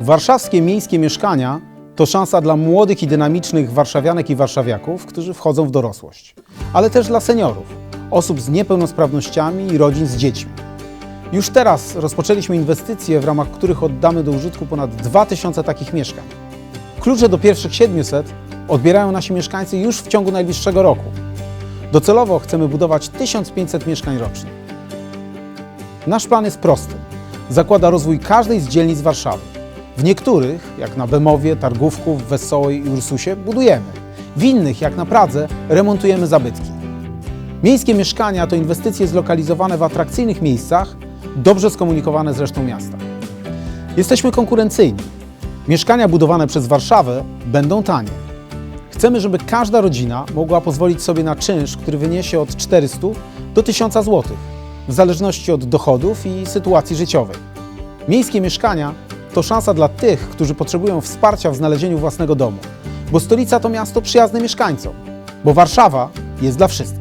Warszawskie miejskie mieszkania to szansa dla młodych i dynamicznych warszawianek i warszawiaków, którzy wchodzą w dorosłość, ale też dla seniorów, osób z niepełnosprawnościami i rodzin z dziećmi. Już teraz rozpoczęliśmy inwestycje, w ramach których oddamy do użytku ponad 2000 takich mieszkań. Klucze do pierwszych 700 odbierają nasi mieszkańcy już w ciągu najbliższego roku. Docelowo chcemy budować 1500 mieszkań rocznie. Nasz plan jest prosty. Zakłada rozwój każdej z dzielnic Warszawy. W niektórych, jak na Bemowie, Targówku, Wesołej i Ursusie, budujemy. W innych, jak na Pradze, remontujemy zabytki. Miejskie mieszkania to inwestycje zlokalizowane w atrakcyjnych miejscach, dobrze skomunikowane z resztą miasta. Jesteśmy konkurencyjni. Mieszkania budowane przez Warszawę będą tanie. Chcemy, żeby każda rodzina mogła pozwolić sobie na czynsz, który wyniesie od 400 do 1000 zł, w zależności od dochodów i sytuacji życiowej. Miejskie mieszkania to szansa dla tych, którzy potrzebują wsparcia w znalezieniu własnego domu, bo stolica to miasto przyjazne mieszkańcom, bo Warszawa jest dla wszystkich.